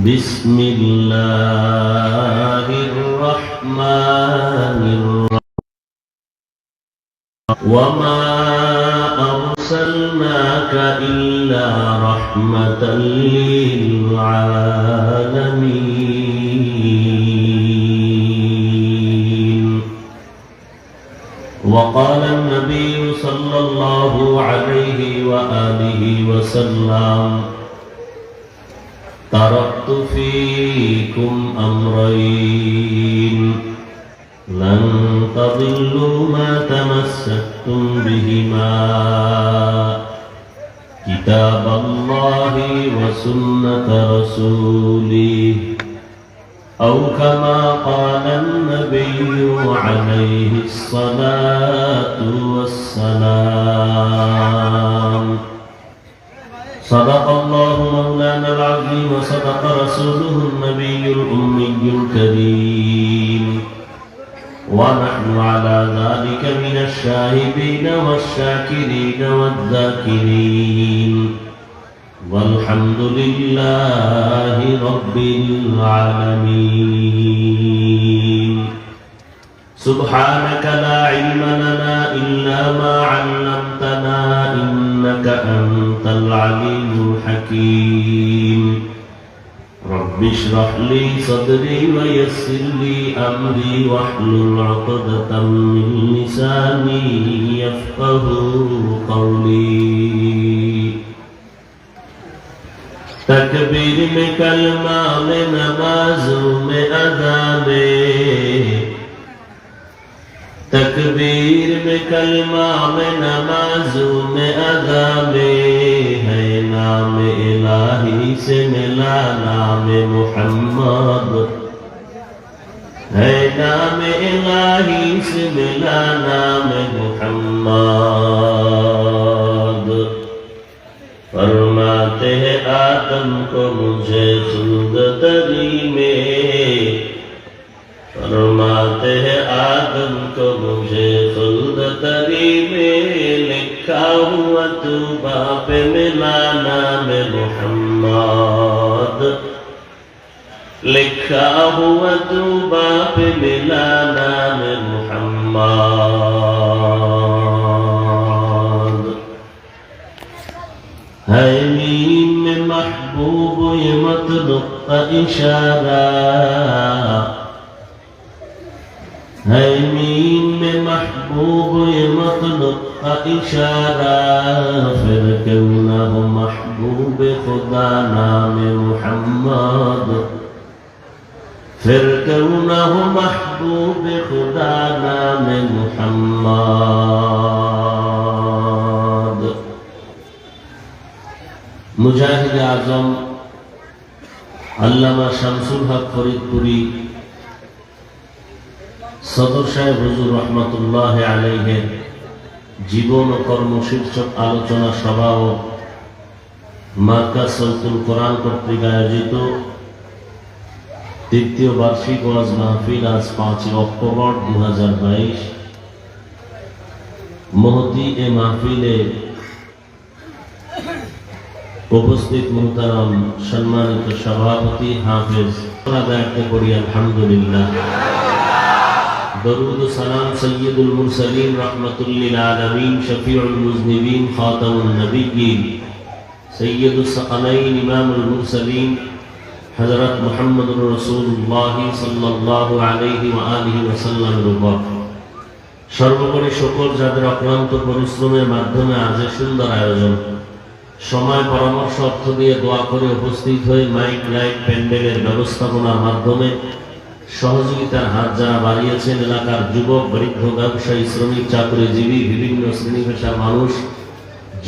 بسم الله الرحمن الرحيم. وما أرسلناك إلا رحمة للعالمين. وقال النبي صلى الله عليه وآله وسلم فيكم أمرين. لن تضلوا ما تمسكتم بهما. كتاب الله وسنة رسوله. أو كما قال النبي عليه الصلاة والسلام. صدق الله مولانا العظيم وصدق رسوله النبي الأمي الكريم ونحن على ذلك من الشاهدين والشاكرين والذاكرين والحمد لله رب العالمين سبحانك لا علم لنا إلا ما علمتنا إنك أنت العليم الحكيم. رب اشرح لي صدري ويسر لي أمري واحلل عقدة من لساني يفقه قولي. تکبیر میں کلمہ میں نمازوں میں ادا میں تکبیر میں کلمہ میں نمازوں میں ادا میں ہے نام الہی سے ملا نام محمد ہے نام الہی سے ملا نام محمد فرماتے ہیں آدم کو مجھے سن محمد لکھا ہوا تو باپ ملا نام محمد ہے میم میں محبوب یہ مطلب کا اشارہ ہے میم میں محبوب یہ مطلب حق اشارہ پھر کیوں نہ ہو محبوب خدا نام محمد پھر کیوں نہ ہو محبوب خدا نام محمد مجاہد اعظم علامہ شمس الحق فرید پوری صدر شاہ حضور رحمت اللہ علیہ জীবন ও কর্ম শীর্ষক আলোচনা সভা ও মার্কা সলতুল কোরআন কর্তৃক আয়োজিত। তৃতীয় বার্ষিক ওয়াজ মাহফিল আজ পাঁচই অক্টোবর দু হাজার বাইশ। মহতি এ মাহফিলে উপস্থিত মোহতারাম সম্মানিত সভাপতি হাফেজ। করি আলহামদুলিল্লাহ। দরুদ ও সালাম সৈয়দুল মুরসালিন রহমতুল্লিল আলমিন, শফিউল মুজনিবিন, খাতামুন নবীন সৈয়দুল সকালাইন ইমামুল মুরসালিন হজরত মোহাম্মদুর রসুল্লাহ সাল্লাল্লাহু আলাইহি ওয়া আলিহি ওয়াসাল্লামের উপর সর্বোপরি সকল যাদের অক্লান্ত পরিশ্রমের মাধ্যমে আজ সুন্দর আয়োজন। সময় পরামর্শ অর্থ দিয়ে দোয়া করে উপস্থিত হয়ে মাইক, লাইট, প্যান্ডেলের ব্যবস্থাপনার মাধ্যমে সহযোগিতার হাত যারা বাড়িয়েছেন এলাকার যুবক, বৃদ্ধ, ব্যবসায়ী, শ্রমিক, চাকরিজীবী, বিভিন্ন শ্রেণি মানুষ,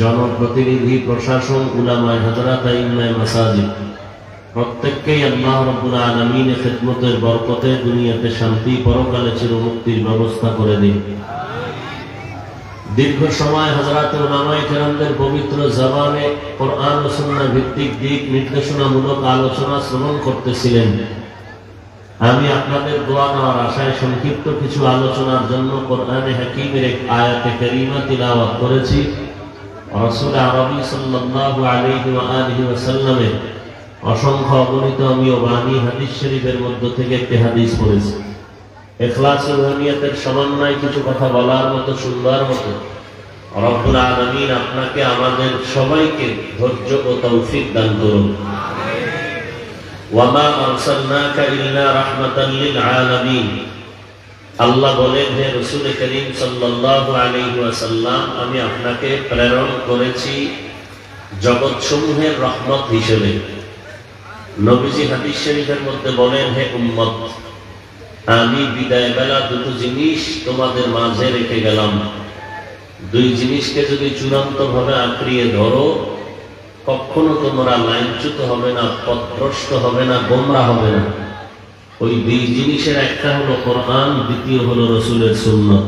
জনপ্রতিনিধি, প্রশাসন, উলামায় ইমায় মাসাজিদ। প্রত্যেককেই আল্লাহ রব্বুল আলমিনের খেদমতের বরকতে দুনিয়াতে শান্তি, পরকালে চিরমুক্তির ব্যবস্থা করে দিন। দীর্ঘ সময় হজরত নামায় কেরামদের পবিত্র জবানে ও ভিত্তিক দিক নির্দেশনামূলক আলোচনা শ্রবণ করতেছিলেন। আমি আপনাদের দোয়া নেওয়ার আশায় সংক্ষিপ্ত কিছু আলোচনার জন্য কোরআনে হাকিমের এক আয়াতে তিলাওয়াত করেছি। রসুল আরবি সাল্লাল্লাহু আলাইহি ওয়া আলিহি অসংখ্য অগণিত আমি ও বাণী হাদিস শরীফের মধ্য থেকে একটি হাদিস পড়েছি। এখলাস সমন্বয় কিছু কথা বলার মতো সুন্দর মতো রব্বুল আলামিন আপনাকে আমাদের সবাইকে ধৈর্য ও তৌফিক দান করুন। আল্লাহ বলেন, হে আমি আপনাকে প্রেরণ করেছি জগৎসমূহের রহমত হিসেবে। নবীজি হাদিস শরীফের মধ্যে বলেন, হে উম্মত, আমি বিদায় বেলা দুটো জিনিস তোমাদের মাঝে রেখে গেলাম। দুই জিনিসকে যদি চূড়ান্ত ভাবে আঁকড়িয়ে ধরো কখনো তোমরা লাইনচ্যুত হবে না, পথভ্রষ্ট হবে না, গোমরা হবে না। ওই দুই জিনিসের একটা হলো কোরআন, দ্বিতীয় হলো রসুলের সুন্নত।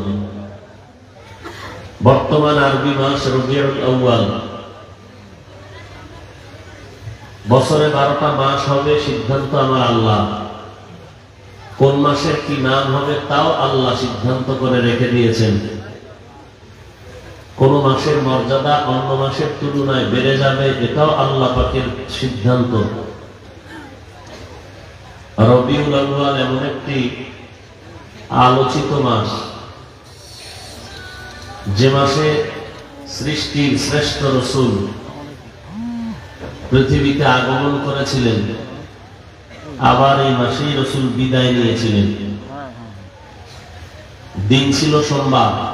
বর্তমান আরবি মাস রবিউল বছরে বারোটা মাস হবে সিদ্ধান্ত আমার আল্লাহ। কোন মাসের কি নাম হবে তাও আল্লাহ সিদ্ধান্ত করে রেখে দিয়েছেন। মাসের মর্যাদা অন্য মাসের তুলনায় বেড়ে যাবে, এটাও আল্লাহ পাকের সিদ্ধান্ত। রবিউল আউয়াল এমন একটি আলোচিত মাস। যে মাসে সৃষ্টির শ্রেষ্ঠ রসুল পৃথিবীতে আগমন করেছিলেন, আবার এই মাসেই রসুল বিদায় নিয়েছিলেন। দিন ছিল সোমবার।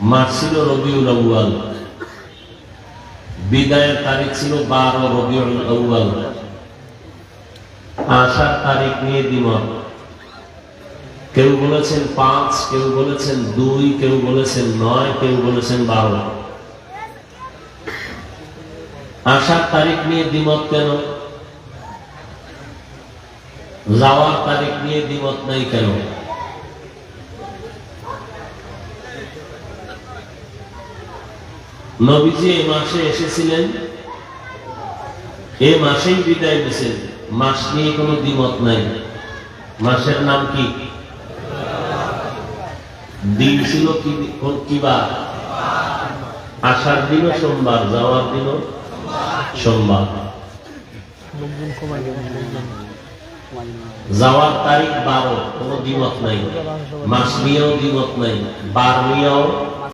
মাস ছিল রবিউল আউয়াল। বিদায়ের তারিখ ছিল বারো রবিউল আউয়াল। আসার তারিখ নিয়ে দ্বিমত। কেউ বলেছেন পাঁচ, কেউ বলেছেন দুই, কেউ বলেছেন নয়, কেউ বলেছেন বারো। আসার তারিখ নিয়ে দ্বিমত কেন? যাওয়ার তারিখ নিয়ে দ্বিমত নাই কেন? নবীজি এই মাসে এসেছিলেন। এই মাসেই বিদায় দিয়েছেন। মাস নিয়ে কোনো দ্বিমত নাই। মাসের নাম কি? দিন ছিল কি কিবার আসার দিনও সোমবার যাওয়ার দিনও সোমবার। যাওয়ার তারিখ বারো, কোনো দ্বিমত নাই। মাস নিয়েও দ্বিমত নাই। বার নিয়েও